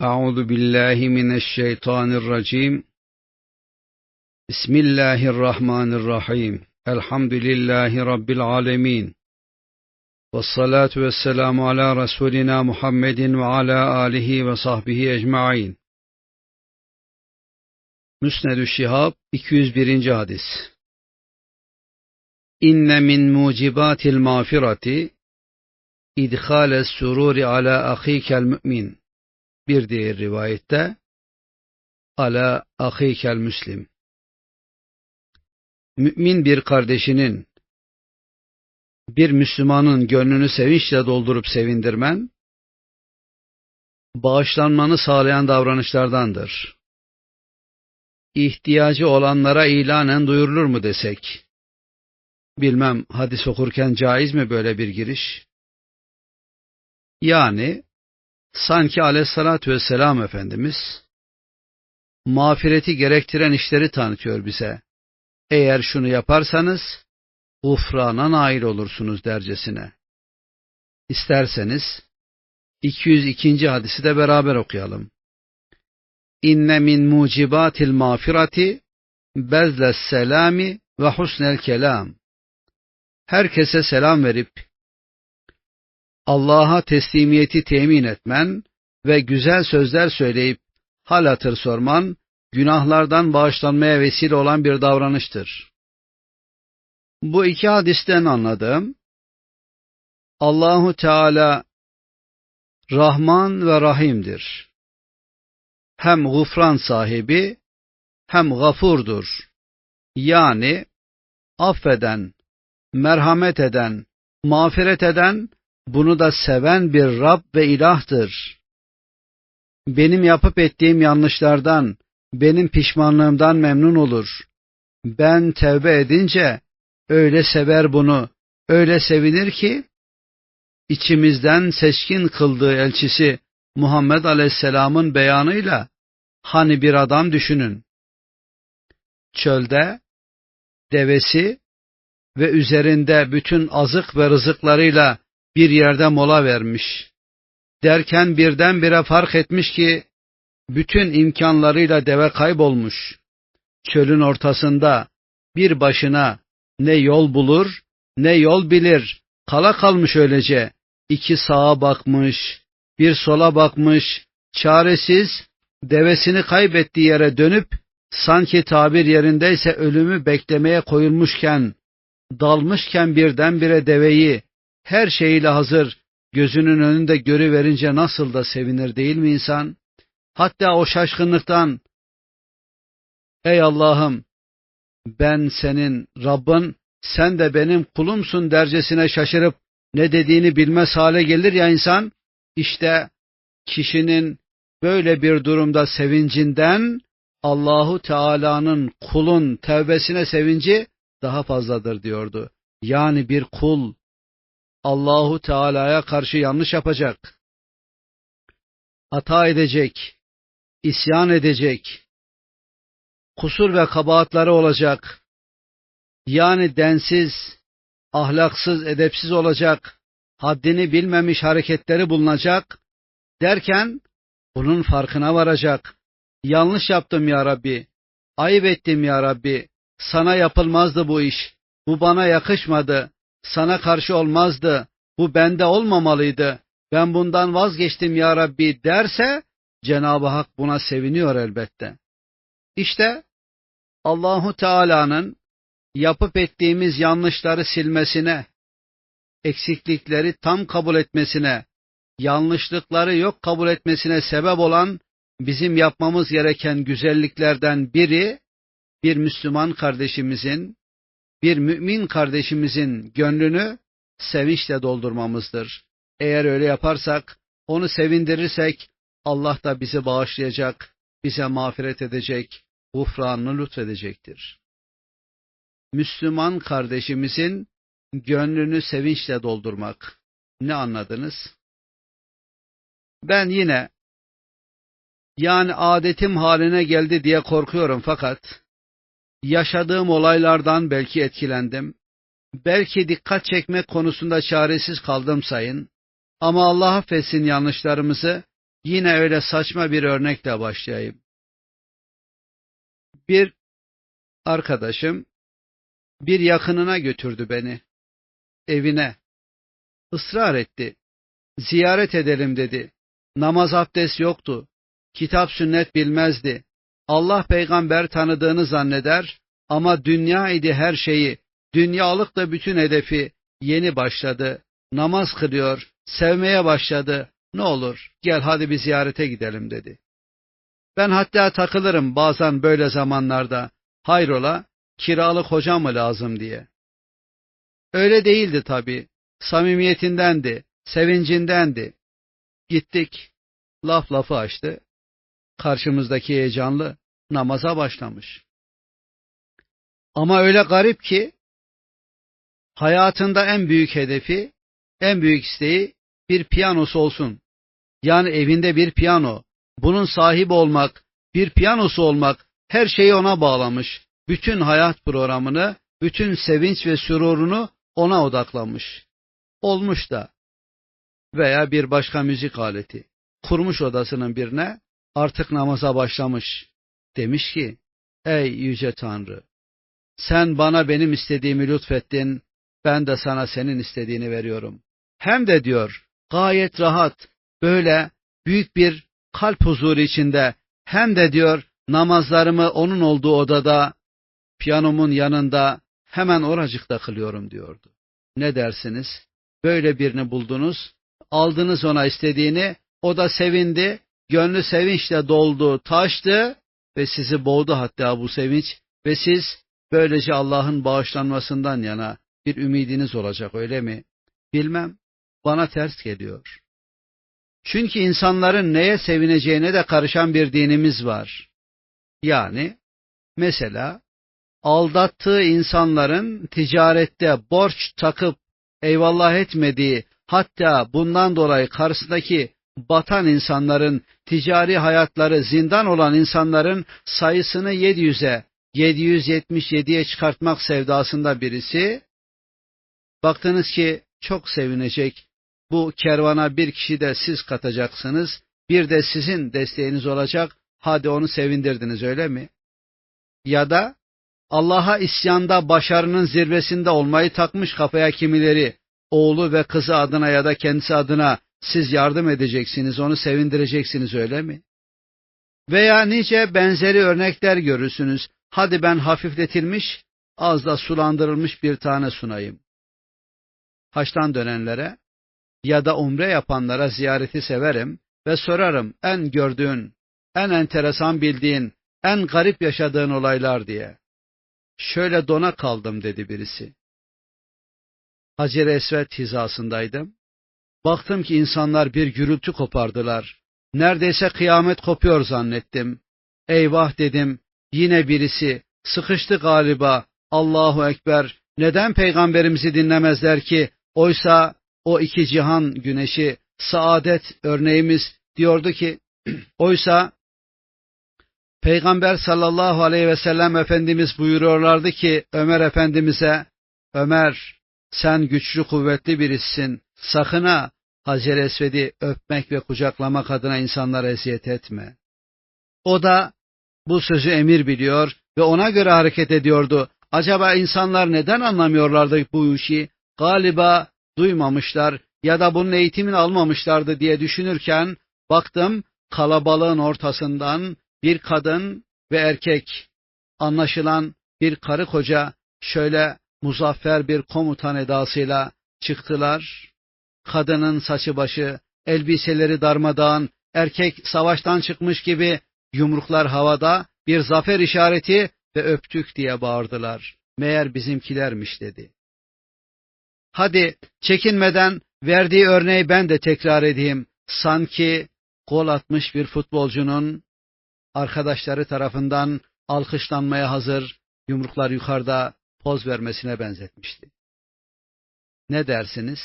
Euzu billahi mineşşeytanirracim. Bismillahirrahmanirrahim. Elhamdülillahi rabbil alamin. Ves salatu vesselamu ala resulina Muhammedin ve ala alihi ve sahbihi ecmaîn. Müsnedü Şihab 201. hadis. İnne min mucibatil mağfireti idhale's sururi ala ahikel mümin bir diğer rivayette ala ahikel müslim. Mümin bir kardeşinin bir Müslümanın gönlünü sevinçle doldurup sevindirmen, bağışlanmanı sağlayan davranışlardandır. İhtiyacı olanlara ilanen duyurulur mu desek, bilmem hadis okurken caiz mi böyle bir giriş? Yani, Sanki aleyhissalatü vesselam Efendimiz mağfireti gerektiren işleri tanıtıyor bize. Eğer şunu yaparsanız gufrana nail olursunuz dercesine. İsterseniz 202. hadisi de beraber okuyalım. İnne min mucibatil mağfirati bezles selami ve husnel kelam. Herkese selam verip Allah'a teslimiyeti temin etmen ve güzel sözler söyleyip hal hatır sorman, günahlardan bağışlanmaya vesile olan bir davranıştır. Bu iki hadisten anladığım, Allahu Teala Rahman ve Rahim'dir. Hem gufran sahibi, hem gafurdur. Yani affeden, merhamet eden, mağfiret eden bunu da seven bir Rab ve ilahtır. Benim yapıp ettiğim yanlışlardan, benim pişmanlığımdan memnun olur. Ben tevbe edince öyle sever bunu, öyle sevinir ki, içimizden seçkin kıldığı elçisi Muhammed Aleyhisselam'ın beyanıyla, hani bir adam düşünün. Çölde, devesi ve üzerinde bütün azık ve rızıklarıyla bir yerde mola vermiş. Derken birdenbire fark etmiş ki bütün imkanlarıyla deve kaybolmuş. Çölün ortasında bir başına ne yol bulur ne yol bilir. Kala kalmış öylece. İki sağa bakmış, bir sola bakmış, çaresiz, devesini kaybettiği yere dönüp sanki tabir yerindeyse ölümü beklemeye koyulmuşken, dalmışken birdenbire deveyi her şeyiyle hazır, gözünün önünde görüverince nasıl da sevinir değil mi insan? Hatta o şaşkınlıktan, Ey Allah'ım, ben senin Rabbin, sen de benim kulumsun dercesine şaşırıp ne dediğini bilmez hale gelir ya insan, işte kişinin böyle bir durumda sevincinden Allahu Teala'nın kulun tevbesine sevinci daha fazladır diyordu. Yani bir kul Allahu Teala'ya karşı yanlış yapacak. Hata edecek, isyan edecek, kusur ve kabahatları olacak. Yani densiz, ahlaksız, edepsiz olacak, haddini bilmemiş hareketleri bulunacak. Derken bunun farkına varacak. Yanlış yaptım ya Rabbi, ayıp ettim ya Rabbi, sana yapılmazdı bu iş, bu bana yakışmadı, sana karşı olmazdı, bu bende olmamalıydı, ben bundan vazgeçtim ya Rabbi derse, Cenab-ı Hak buna seviniyor elbette. İşte Allahu Teala'nın yapıp ettiğimiz yanlışları silmesine, eksiklikleri tam kabul etmesine, yanlışlıkları yok kabul etmesine sebep olan bizim yapmamız gereken güzelliklerden biri bir Müslüman kardeşimizin bir mümin kardeşimizin gönlünü sevinçle doldurmamızdır. Eğer öyle yaparsak, onu sevindirirsek, Allah da bizi bağışlayacak, bize mağfiret edecek, gufranını lütfedecektir. Müslüman kardeşimizin gönlünü sevinçle doldurmak. Ne anladınız? Ben yine yani adetim haline geldi diye korkuyorum fakat yaşadığım olaylardan belki etkilendim. Belki dikkat çekmek konusunda çaresiz kaldım sayın. Ama Allah affetsin yanlışlarımızı. Yine öyle saçma bir örnekle başlayayım. Bir arkadaşım bir yakınına götürdü beni. Evine. Israr etti. Ziyaret edelim dedi. Namaz abdest yoktu. Kitap sünnet bilmezdi. Allah peygamber tanıdığını zanneder ama dünya idi her şeyi. Dünyalık da bütün hedefi yeni başladı. Namaz kılıyor, sevmeye başladı. Ne olur gel hadi bir ziyarete gidelim dedi. Ben hatta takılırım bazen böyle zamanlarda. Hayrola kiralık hoca mı lazım diye. Öyle değildi tabii. Samimiyetindendi, sevincindendi. Gittik. Laf lafı açtı. Karşımızdaki heyecanlı namaza başlamış. Ama öyle garip ki hayatında en büyük hedefi, en büyük isteği bir piyanosu olsun. Yani evinde bir piyano. Bunun sahibi olmak, bir piyanosu olmak her şeyi ona bağlamış. Bütün hayat programını, bütün sevinç ve sürurunu ona odaklamış. Olmuş da. Veya bir başka müzik aleti. Kurmuş odasının birine artık namaza başlamış. Demiş ki, ey yüce Tanrı, sen bana benim istediğimi lütfettin, ben de sana senin istediğini veriyorum. Hem de diyor, gayet rahat, böyle büyük bir kalp huzuru içinde, hem de diyor, namazlarımı onun olduğu odada, piyanomun yanında, hemen oracıkta kılıyorum diyordu. Ne dersiniz? Böyle birini buldunuz, aldınız ona istediğini, o da sevindi, gönlü sevinçle doldu, taştı ve sizi boğdu hatta bu sevinç ve siz böylece Allah'ın bağışlanmasından yana bir ümidiniz olacak öyle mi? Bilmem, bana ters geliyor. Çünkü insanların neye sevineceğine de karışan bir dinimiz var. Yani mesela aldattığı insanların ticarette borç takıp eyvallah etmediği hatta bundan dolayı karşısındaki batan insanların ticari hayatları zindan olan insanların sayısını 700'e 777'ye çıkartmak sevdasında birisi baktınız ki çok sevinecek. Bu kervana bir kişi de siz katacaksınız. Bir de sizin desteğiniz olacak. Hadi onu sevindirdiniz öyle mi? Ya da Allah'a isyanda başarının zirvesinde olmayı takmış kafaya kimileri oğlu ve kızı adına ya da kendisi adına siz yardım edeceksiniz, onu sevindireceksiniz öyle mi? Veya nice benzeri örnekler görürsünüz. Hadi ben hafifletilmiş, az da sulandırılmış bir tane sunayım. Haçtan dönenlere ya da umre yapanlara ziyareti severim ve sorarım en gördüğün, en enteresan bildiğin, en garip yaşadığın olaylar diye. Şöyle dona kaldım dedi birisi. Hacer-i Esved hizasındaydım. Baktım ki insanlar bir gürültü kopardılar. Neredeyse kıyamet kopuyor zannettim. Eyvah dedim, yine birisi, sıkıştı galiba, Allahu Ekber, neden peygamberimizi dinlemezler ki, oysa o iki cihan güneşi, saadet örneğimiz diyordu ki, oysa Peygamber sallallahu aleyhi ve sellem Efendimiz buyuruyorlardı ki Ömer Efendimiz'e, Ömer sen güçlü kuvvetli birisin, sakın ha Hacer Esved'i öpmek ve kucaklamak adına insanlara eziyet etme. O da bu sözü emir biliyor ve ona göre hareket ediyordu. Acaba insanlar neden anlamıyorlardı bu işi? Galiba duymamışlar ya da bunun eğitimini almamışlardı diye düşünürken baktım kalabalığın ortasından bir kadın ve erkek anlaşılan bir karı koca şöyle muzaffer bir komutan edasıyla çıktılar kadının saçı başı, elbiseleri darmadağın, erkek savaştan çıkmış gibi yumruklar havada, bir zafer işareti ve öptük diye bağırdılar. Meğer bizimkilermiş dedi. Hadi çekinmeden verdiği örneği ben de tekrar edeyim. Sanki gol atmış bir futbolcunun arkadaşları tarafından alkışlanmaya hazır, yumruklar yukarıda poz vermesine benzetmişti. Ne dersiniz?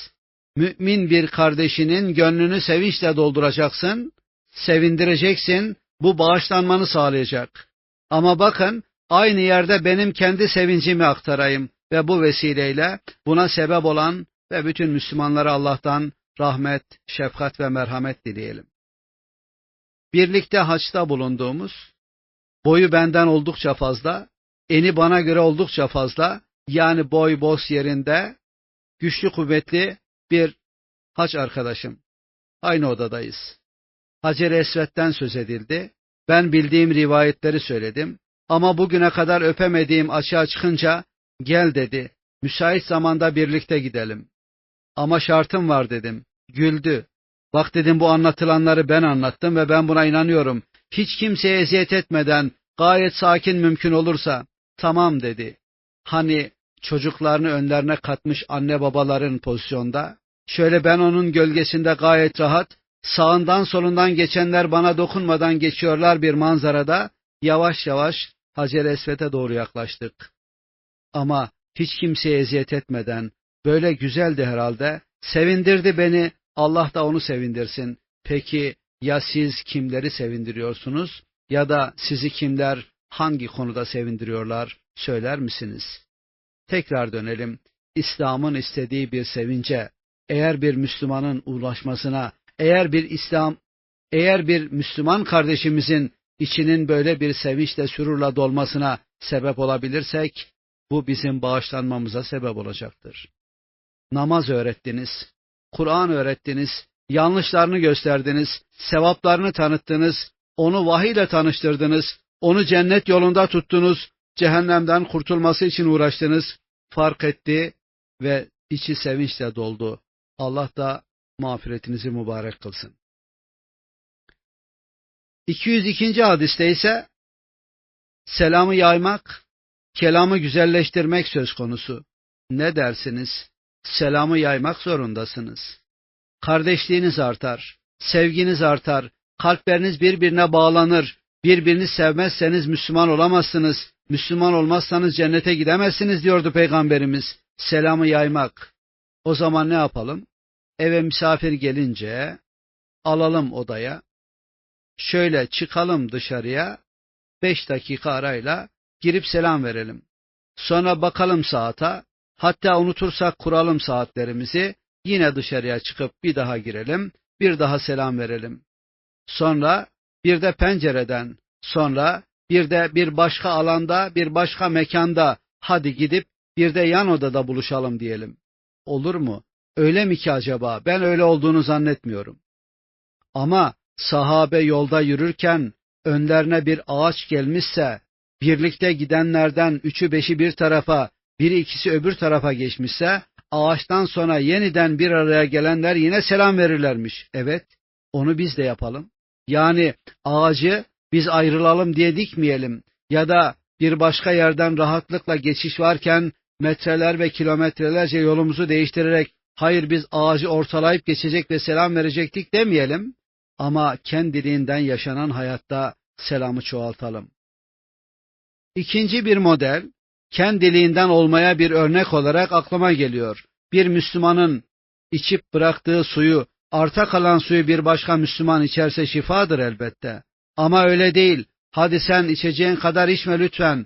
Mümin bir kardeşinin gönlünü sevinçle dolduracaksın, sevindireceksin, bu bağışlanmanı sağlayacak. Ama bakın, aynı yerde benim kendi sevincimi aktarayım ve bu vesileyle buna sebep olan ve bütün Müslümanlara Allah'tan rahmet, şefkat ve merhamet dileyelim. birlikte haçta bulunduğumuz, boyu benden oldukça fazla, eni bana göre oldukça fazla, yani boy boz yerinde, güçlü kuvvetli bir haç arkadaşım. Aynı odadayız. Hacer Esvet'ten söz edildi. Ben bildiğim rivayetleri söyledim. Ama bugüne kadar öpemediğim açığa çıkınca gel dedi. Müsait zamanda birlikte gidelim. Ama şartım var dedim. Güldü. Bak dedim bu anlatılanları ben anlattım ve ben buna inanıyorum. Hiç kimseye eziyet etmeden gayet sakin mümkün olursa tamam dedi. Hani çocuklarını önlerine katmış anne babaların pozisyonda. Şöyle ben onun gölgesinde gayet rahat, sağından solundan geçenler bana dokunmadan geçiyorlar bir manzarada, yavaş yavaş Hacer Esvet'e doğru yaklaştık. Ama hiç kimseye eziyet etmeden, böyle güzeldi herhalde, sevindirdi beni, Allah da onu sevindirsin. Peki ya siz kimleri sevindiriyorsunuz ya da sizi kimler hangi konuda sevindiriyorlar söyler misiniz? Tekrar dönelim. İslam'ın istediği bir sevince, eğer bir Müslümanın ulaşmasına, eğer bir İslam, eğer bir Müslüman kardeşimizin içinin böyle bir sevinçle sürurla dolmasına sebep olabilirsek, bu bizim bağışlanmamıza sebep olacaktır. Namaz öğrettiniz, Kur'an öğrettiniz, yanlışlarını gösterdiniz, sevaplarını tanıttınız, onu vahiyle tanıştırdınız, onu cennet yolunda tuttunuz, cehennemden kurtulması için uğraştınız, fark etti ve içi sevinçle doldu. Allah da mağfiretinizi mübarek kılsın. 202. hadiste ise selamı yaymak, kelamı güzelleştirmek söz konusu. Ne dersiniz? Selamı yaymak zorundasınız. Kardeşliğiniz artar, sevginiz artar, kalpleriniz birbirine bağlanır. Birbirini sevmezseniz Müslüman olamazsınız. Müslüman olmazsanız cennete gidemezsiniz diyordu Peygamberimiz. Selamı yaymak. O zaman ne yapalım? Eve misafir gelince alalım odaya. Şöyle çıkalım dışarıya. Beş dakika arayla girip selam verelim. Sonra bakalım saate. Hatta unutursak kuralım saatlerimizi. Yine dışarıya çıkıp bir daha girelim. Bir daha selam verelim. Sonra bir de pencereden, sonra bir de bir başka alanda, bir başka mekanda hadi gidip bir de yan odada buluşalım diyelim. Olur mu? Öyle mi ki acaba? Ben öyle olduğunu zannetmiyorum. Ama sahabe yolda yürürken önlerine bir ağaç gelmişse, birlikte gidenlerden üçü beşi bir tarafa, biri ikisi öbür tarafa geçmişse, ağaçtan sonra yeniden bir araya gelenler yine selam verirlermiş. Evet, onu biz de yapalım. Yani ağacı biz ayrılalım diye dikmeyelim ya da bir başka yerden rahatlıkla geçiş varken metreler ve kilometrelerce yolumuzu değiştirerek hayır biz ağacı ortalayıp geçecek ve selam verecektik demeyelim ama kendiliğinden yaşanan hayatta selamı çoğaltalım. İkinci bir model kendiliğinden olmaya bir örnek olarak aklıma geliyor. Bir Müslümanın içip bıraktığı suyu arta kalan suyu bir başka Müslüman içerse şifadır elbette. Ama öyle değil. Hadi sen içeceğin kadar içme lütfen.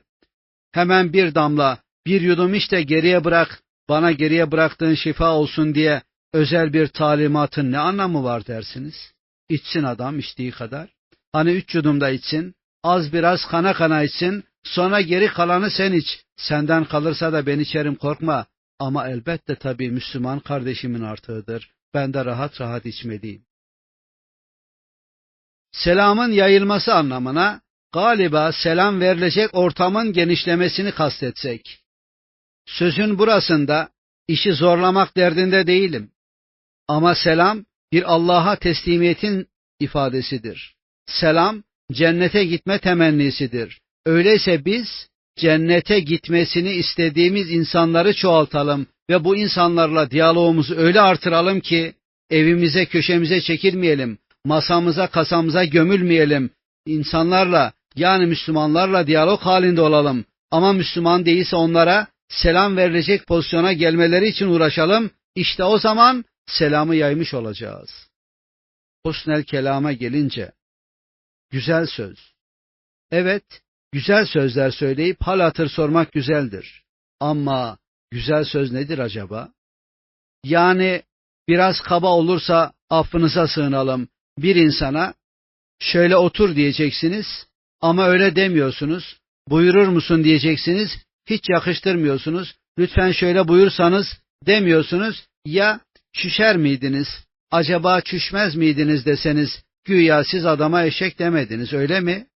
Hemen bir damla, bir yudum işte geriye bırak, bana geriye bıraktığın şifa olsun diye özel bir talimatın ne anlamı var dersiniz? İçsin adam içtiği kadar. Hani üç yudumda içsin, az biraz kana kana içsin, sonra geri kalanı sen iç. Senden kalırsa da ben içerim korkma. Ama elbette tabii Müslüman kardeşimin artığıdır ben de rahat rahat içmeliyim. Selamın yayılması anlamına galiba selam verilecek ortamın genişlemesini kastetsek. Sözün burasında işi zorlamak derdinde değilim. Ama selam bir Allah'a teslimiyetin ifadesidir. Selam cennete gitme temennisidir. Öyleyse biz cennete gitmesini istediğimiz insanları çoğaltalım ve bu insanlarla diyalogumuzu öyle artıralım ki evimize köşemize çekilmeyelim, masamıza kasamıza gömülmeyelim. İnsanlarla yani Müslümanlarla diyalog halinde olalım. Ama Müslüman değilse onlara selam verilecek pozisyona gelmeleri için uğraşalım. İşte o zaman selamı yaymış olacağız. Husnel kelama gelince güzel söz. Evet, güzel sözler söyleyip hal hatır sormak güzeldir. Ama Güzel söz nedir acaba? Yani biraz kaba olursa affınıza sığınalım. Bir insana şöyle otur diyeceksiniz ama öyle demiyorsunuz. Buyurur musun diyeceksiniz, hiç yakıştırmıyorsunuz. Lütfen şöyle buyursanız demiyorsunuz. Ya şüşer miydiniz? Acaba çüşmez miydiniz deseniz güya siz adama eşek demediniz öyle mi?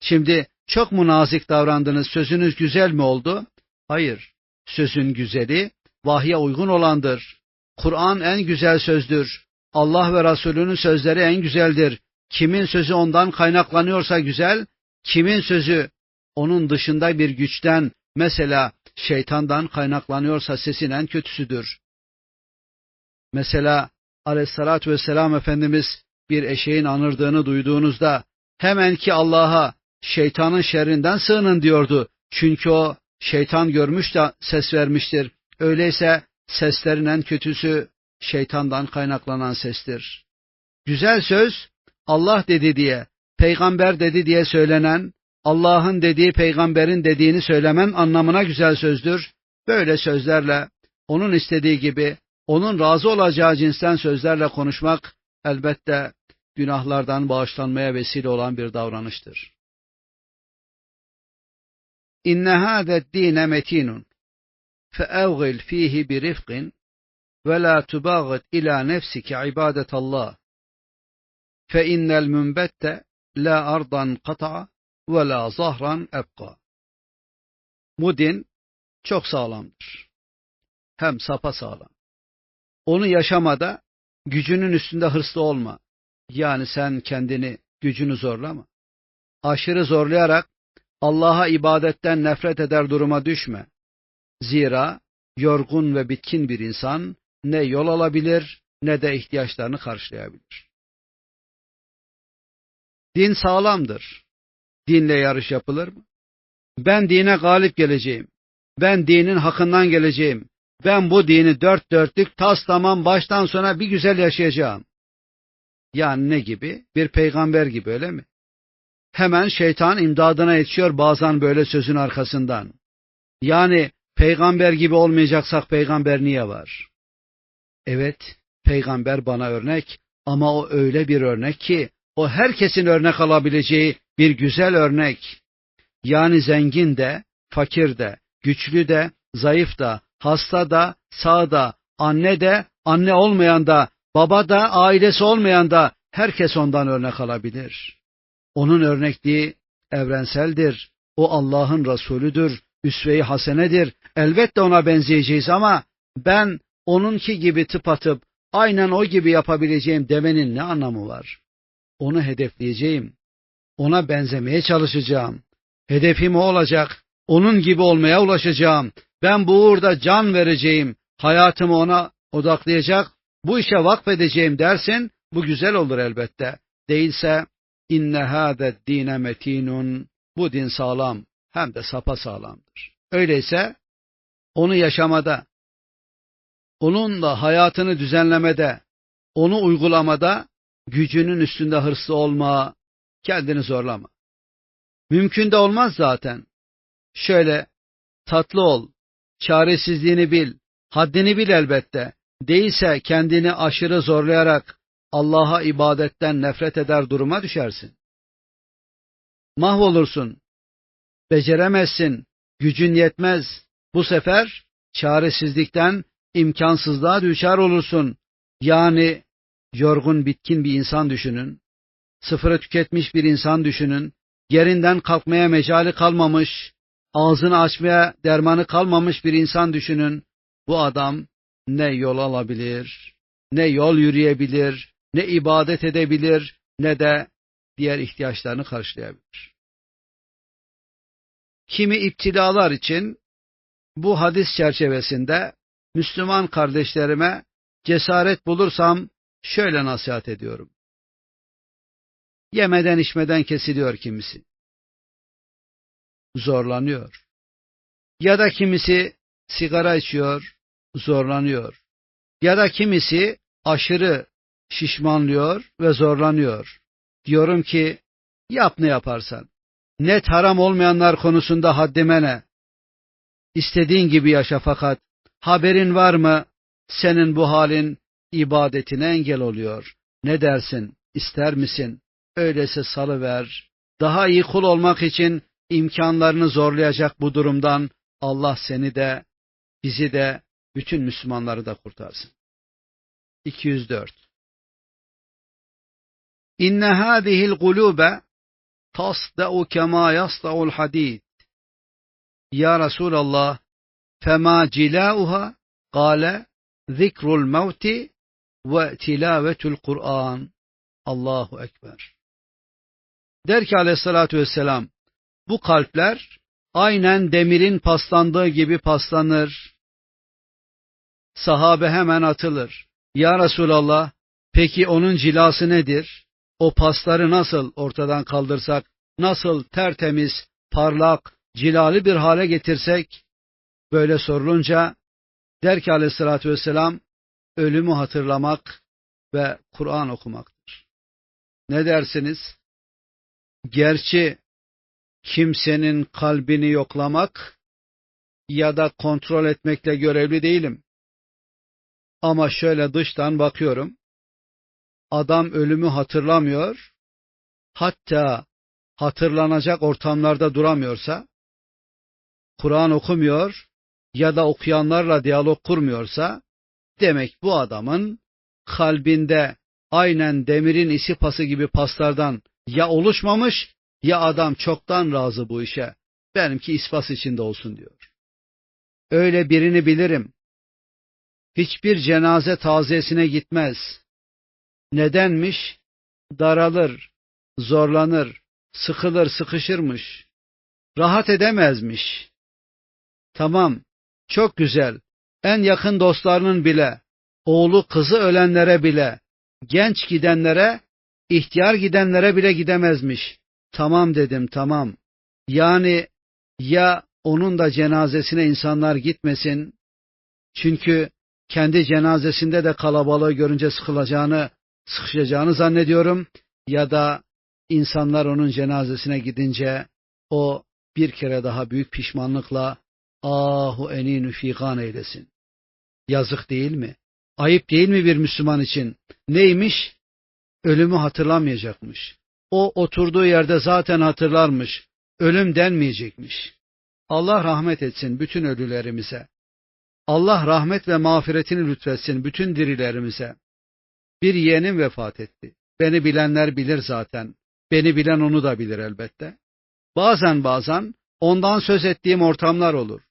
Şimdi çok mu nazik davrandınız sözünüz güzel mi oldu? Hayır. Sözün güzeli vahye uygun olandır. Kur'an en güzel sözdür. Allah ve Resulünün sözleri en güzeldir. Kimin sözü ondan kaynaklanıyorsa güzel, kimin sözü onun dışında bir güçten, mesela şeytandan kaynaklanıyorsa sesin en kötüsüdür. Mesela aleyhissalatü vesselam Efendimiz bir eşeğin anırdığını duyduğunuzda hemen ki Allah'a şeytanın şerrinden sığının diyordu. Çünkü o şeytan görmüş de ses vermiştir. Öyleyse seslerin en kötüsü şeytandan kaynaklanan sestir. Güzel söz Allah dedi diye, peygamber dedi diye söylenen, Allah'ın dediği peygamberin dediğini söylemen anlamına güzel sözdür. Böyle sözlerle onun istediği gibi, onun razı olacağı cinsten sözlerle konuşmak elbette günahlardan bağışlanmaya vesile olan bir davranıştır. İnne hâzed dîne metinun feevgil fihi birifqin ve la tubagit ila nefsike ibadetallah fe innel mümbette la ardan kata'a ve la zahran ebqa. Bu çok sağlamdır. Hem sapa sağlam. Onu yaşamada gücünün üstünde hırslı olma. Yani sen kendini, gücünü zorlama. Aşırı zorlayarak Allah'a ibadetten nefret eder duruma düşme. Zira yorgun ve bitkin bir insan ne yol alabilir ne de ihtiyaçlarını karşılayabilir. Din sağlamdır. Dinle yarış yapılır mı? Ben dine galip geleceğim. Ben dinin hakkından geleceğim. Ben bu dini dört dörtlük tas tamam baştan sona bir güzel yaşayacağım. Yani ne gibi? Bir peygamber gibi öyle mi? Hemen şeytan imdadına yetişiyor bazen böyle sözün arkasından. Yani peygamber gibi olmayacaksak peygamber niye var? Evet, peygamber bana örnek ama o öyle bir örnek ki o herkesin örnek alabileceği bir güzel örnek. Yani zengin de, fakir de, güçlü de, zayıf da, hasta da, sağ da, anne de, anne olmayan da, baba da, ailesi olmayan da herkes ondan örnek alabilir. Onun örnekliği evrenseldir. O Allah'ın Resulüdür, üsve-i hasenedir. Elbette ona benzeyeceğiz ama ben onunki gibi tıpatıp aynen o gibi yapabileceğim demenin ne anlamı var? Onu hedefleyeceğim. Ona benzemeye çalışacağım. Hedefim o olacak. Onun gibi olmaya ulaşacağım. Ben bu uğurda can vereceğim. Hayatımı ona odaklayacak. Bu işe vakfedeceğim dersin. Bu güzel olur elbette. Değilse inne hâde dine metinun. Bu din sağlam hem de sapa sağlamdır. Öyleyse onu yaşamada, onunla hayatını düzenlemede, onu uygulamada gücünün üstünde hırslı olma, kendini zorlama. Mümkün de olmaz zaten. Şöyle tatlı ol, çaresizliğini bil, haddini bil elbette. Değilse kendini aşırı zorlayarak Allah'a ibadetten nefret eder duruma düşersin. Mahvolursun, beceremezsin, gücün yetmez. Bu sefer çaresizlikten imkansızlığa düşer olursun. Yani yorgun bitkin bir insan düşünün, sıfırı tüketmiş bir insan düşünün, yerinden kalkmaya mecali kalmamış, ağzını açmaya dermanı kalmamış bir insan düşünün. Bu adam ne yol alabilir, ne yol yürüyebilir, ne ibadet edebilir, ne de diğer ihtiyaçlarını karşılayabilir. Kimi iptilalar için bu hadis çerçevesinde Müslüman kardeşlerime cesaret bulursam şöyle nasihat ediyorum. Yemeden içmeden kesiliyor kimisi. Zorlanıyor. Ya da kimisi sigara içiyor, zorlanıyor. Ya da kimisi aşırı şişmanlıyor ve zorlanıyor. Diyorum ki yap ne yaparsan. Net haram olmayanlar konusunda haddime ne? İstediğin gibi yaşa fakat haberin var mı senin bu halin ibadetine engel oluyor. Ne dersin? İster misin? Öyleyse salıver. Daha iyi kul olmak için imkanlarını zorlayacak bu durumdan Allah seni de, bizi de, bütün Müslümanları da kurtarsın. 204 İnne hâzihil gulûbe tasda'u kemâ yasda'ul hadid. Ya Resulallah, fema cilâuha, kâle, zikrul mevti ve tilavetül Kur'an. Allahu Ekber. Der ki aleyhissalatü vesselam, bu kalpler aynen demirin paslandığı gibi paslanır. Sahabe hemen atılır. Ya Resulallah, peki onun cilası nedir? O pasları nasıl ortadan kaldırsak, nasıl tertemiz, parlak, cilali bir hale getirsek? Böyle sorulunca der ki aleyhissalatü vesselam, ölümü hatırlamak ve Kur'an okumaktır. Ne dersiniz? Gerçi kimsenin kalbini yoklamak ya da kontrol etmekle görevli değilim. Ama şöyle dıştan bakıyorum. Adam ölümü hatırlamıyor. Hatta hatırlanacak ortamlarda duramıyorsa, Kur'an okumuyor ya da okuyanlarla diyalog kurmuyorsa, demek bu adamın kalbinde aynen demirin isi pası gibi paslardan ya oluşmamış ya adam çoktan razı bu işe. Benimki ispas içinde olsun diyor. Öyle birini bilirim. Hiçbir cenaze taziyesine gitmez. Nedenmiş? Daralır, zorlanır, sıkılır, sıkışırmış. Rahat edemezmiş. Tamam, çok güzel. En yakın dostlarının bile, oğlu kızı ölenlere bile, genç gidenlere, ihtiyar gidenlere bile gidemezmiş. Tamam dedim, tamam. Yani ya onun da cenazesine insanlar gitmesin, çünkü kendi cenazesinde de kalabalığı görünce sıkılacağını, sıkışacağını zannediyorum ya da insanlar onun cenazesine gidince o bir kere daha büyük pişmanlıkla ahu eninü figan eylesin. Yazık değil mi? Ayıp değil mi bir Müslüman için? Neymiş? Ölümü hatırlamayacakmış. O oturduğu yerde zaten hatırlarmış. Ölüm denmeyecekmiş. Allah rahmet etsin bütün ölülerimize. Allah rahmet ve mağfiretini lütfetsin bütün dirilerimize. Bir yeğenim vefat etti. Beni bilenler bilir zaten. Beni bilen onu da bilir elbette. Bazen bazen ondan söz ettiğim ortamlar olur.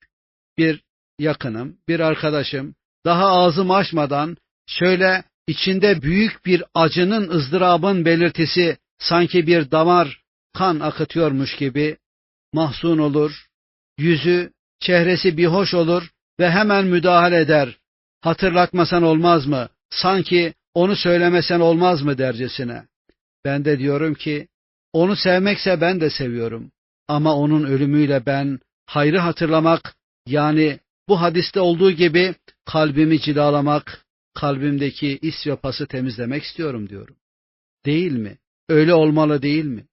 Bir yakınım, bir arkadaşım daha ağzım açmadan şöyle içinde büyük bir acının ızdırabın belirtisi sanki bir damar kan akıtıyormuş gibi mahzun olur, yüzü, çehresi bir hoş olur ve hemen müdahale eder. Hatırlatmasan olmaz mı? Sanki onu söylemesen olmaz mı dercesine. Ben de diyorum ki onu sevmekse ben de seviyorum. Ama onun ölümüyle ben hayrı hatırlamak yani bu hadiste olduğu gibi kalbimi cilalamak, kalbimdeki is ve pası temizlemek istiyorum diyorum. Değil mi? Öyle olmalı değil mi?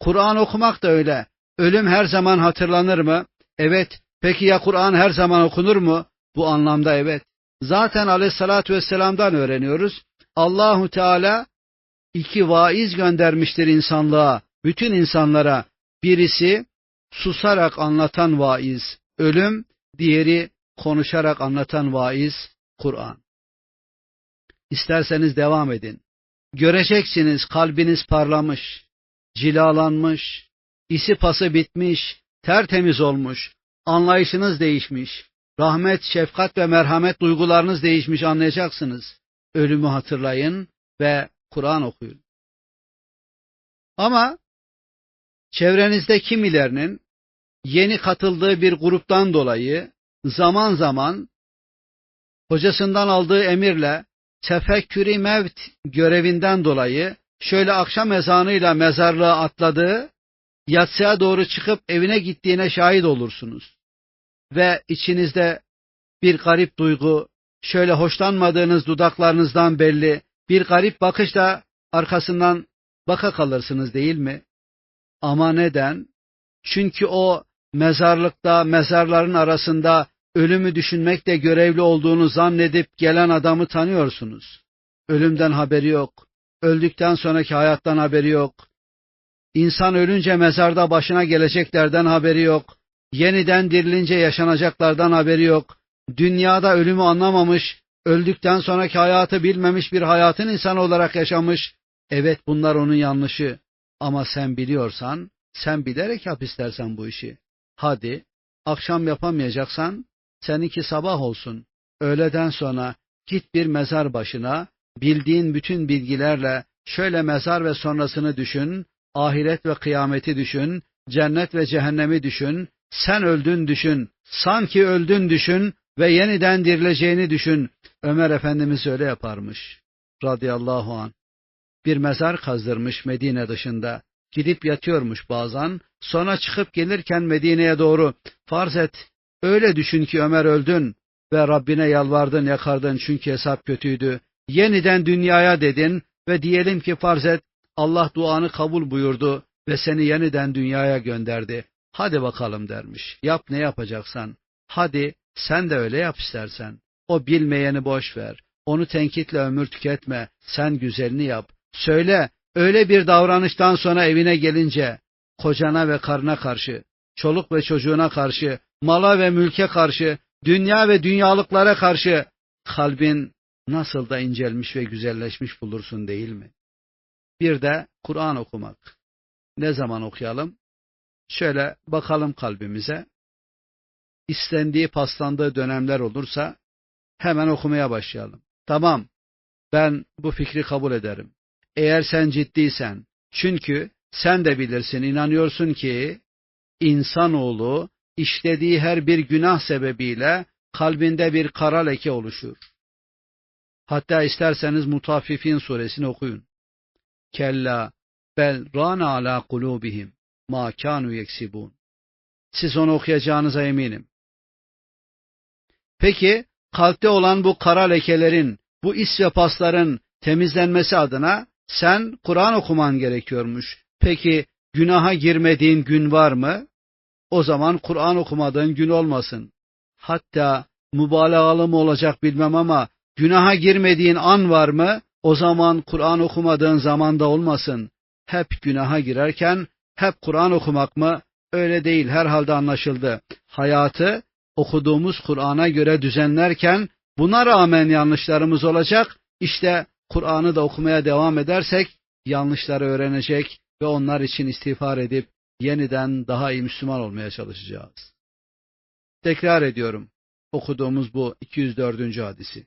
Kur'an okumak da öyle. Ölüm her zaman hatırlanır mı? Evet. Peki ya Kur'an her zaman okunur mu? Bu anlamda evet. Zaten aleyhissalatü vesselam'dan öğreniyoruz. Allahu Teala iki vaiz göndermiştir insanlığa, bütün insanlara. Birisi susarak anlatan vaiz, ölüm, diğeri konuşarak anlatan vaiz, Kur'an. İsterseniz devam edin. Göreceksiniz kalbiniz parlamış, cilalanmış, isi pası bitmiş, tertemiz olmuş, anlayışınız değişmiş, rahmet, şefkat ve merhamet duygularınız değişmiş anlayacaksınız. Ölümü hatırlayın ve Kur'an okuyun. Ama çevrenizde kimilerinin yeni katıldığı bir gruptan dolayı zaman zaman hocasından aldığı emirle tefekkürü mevt görevinden dolayı şöyle akşam ezanıyla mezarlığa atladığı, yatsıya doğru çıkıp evine gittiğine şahit olursunuz. Ve içinizde bir garip duygu, şöyle hoşlanmadığınız dudaklarınızdan belli, bir garip bakışla arkasından baka kalırsınız değil mi? Ama neden? Çünkü o mezarlıkta, mezarların arasında ölümü düşünmekle görevli olduğunu zannedip gelen adamı tanıyorsunuz. Ölümden haberi yok. Öldükten sonraki hayattan haberi yok. İnsan ölünce mezarda başına geleceklerden haberi yok. Yeniden dirilince yaşanacaklardan haberi yok. Dünyada ölümü anlamamış, öldükten sonraki hayatı bilmemiş bir hayatın insanı olarak yaşamış. Evet bunlar onun yanlışı. Ama sen biliyorsan, sen bilerek yap istersen bu işi. Hadi, akşam yapamayacaksan, seninki sabah olsun. Öğleden sonra git bir mezar başına, bildiğin bütün bilgilerle şöyle mezar ve sonrasını düşün, ahiret ve kıyameti düşün, cennet ve cehennemi düşün, sen öldün düşün, sanki öldün düşün ve yeniden dirileceğini düşün. Ömer Efendimiz öyle yaparmış. Radıyallahu an. Bir mezar kazdırmış Medine dışında. Gidip yatıyormuş bazen. Sonra çıkıp gelirken Medine'ye doğru. Farz et. Öyle düşün ki Ömer öldün. Ve Rabbine yalvardın yakardın çünkü hesap kötüydü. Yeniden dünyaya dedin ve diyelim ki farz et Allah duanı kabul buyurdu ve seni yeniden dünyaya gönderdi. Hadi bakalım dermiş. Yap ne yapacaksan. Hadi sen de öyle yap istersen. O bilmeyeni boş ver. Onu tenkitle ömür tüketme. Sen güzelini yap. Söyle, öyle bir davranıştan sonra evine gelince, kocana ve karına karşı, çoluk ve çocuğuna karşı, mala ve mülke karşı, dünya ve dünyalıklara karşı, kalbin nasıl da incelmiş ve güzelleşmiş bulursun değil mi? Bir de Kur'an okumak. Ne zaman okuyalım? Şöyle bakalım kalbimize. İstendiği, paslandığı dönemler olursa hemen okumaya başlayalım. Tamam, ben bu fikri kabul ederim. Eğer sen ciddiysen, çünkü sen de bilirsin, inanıyorsun ki insanoğlu işlediği her bir günah sebebiyle kalbinde bir kara leke oluşur. Hatta isterseniz Mutaffifin suresini okuyun. Kella bel rana ala kulubihim ma kanu yeksibun. Siz onu okuyacağınıza eminim. Peki kalpte olan bu kara lekelerin, bu is ve pasların temizlenmesi adına sen Kur'an okuman gerekiyormuş. Peki günaha girmediğin gün var mı? O zaman Kur'an okumadığın gün olmasın. Hatta mübalağalı mı olacak bilmem ama günaha girmediğin an var mı? O zaman Kur'an okumadığın zamanda olmasın. Hep günaha girerken hep Kur'an okumak mı? Öyle değil herhalde anlaşıldı. Hayatı okuduğumuz Kur'an'a göre düzenlerken buna rağmen yanlışlarımız olacak. İşte Kur'an'ı da okumaya devam edersek yanlışları öğrenecek ve onlar için istiğfar edip yeniden daha iyi Müslüman olmaya çalışacağız. Tekrar ediyorum okuduğumuz bu 204. hadisi.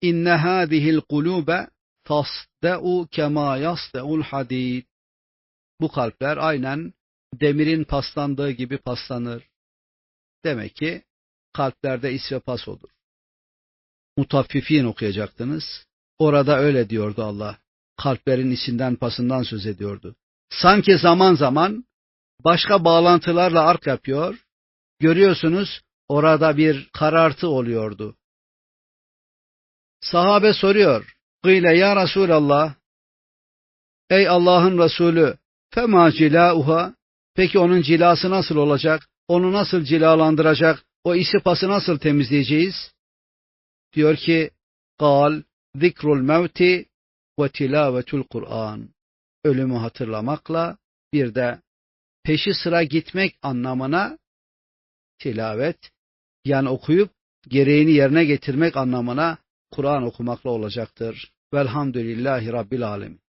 İnne hâzihil kulûbe tasde'u kemâ yasde'ul hadid. Bu kalpler aynen demirin paslandığı gibi paslanır. Demek ki kalplerde is ve pas olur. Mutaffifin okuyacaktınız. Orada öyle diyordu Allah. Kalplerin isinden pasından söz ediyordu. Sanki zaman zaman başka bağlantılarla ark yapıyor. Görüyorsunuz orada bir karartı oluyordu. Sahabe soruyor. Gıyle ya Resulallah. Ey Allah'ın Resulü. Fema cilauha. Peki onun cilası nasıl olacak? Onu nasıl cilalandıracak? O isipası nasıl temizleyeceğiz? Diyor ki, Kal, zikrul mevti ve tilavetul Kur'an. Ölümü hatırlamakla bir de peşi sıra gitmek anlamına tilavet, yani okuyup gereğini yerine getirmek anlamına Kur'an okumakla olacaktır. Velhamdülillahi Rabbil Alemin.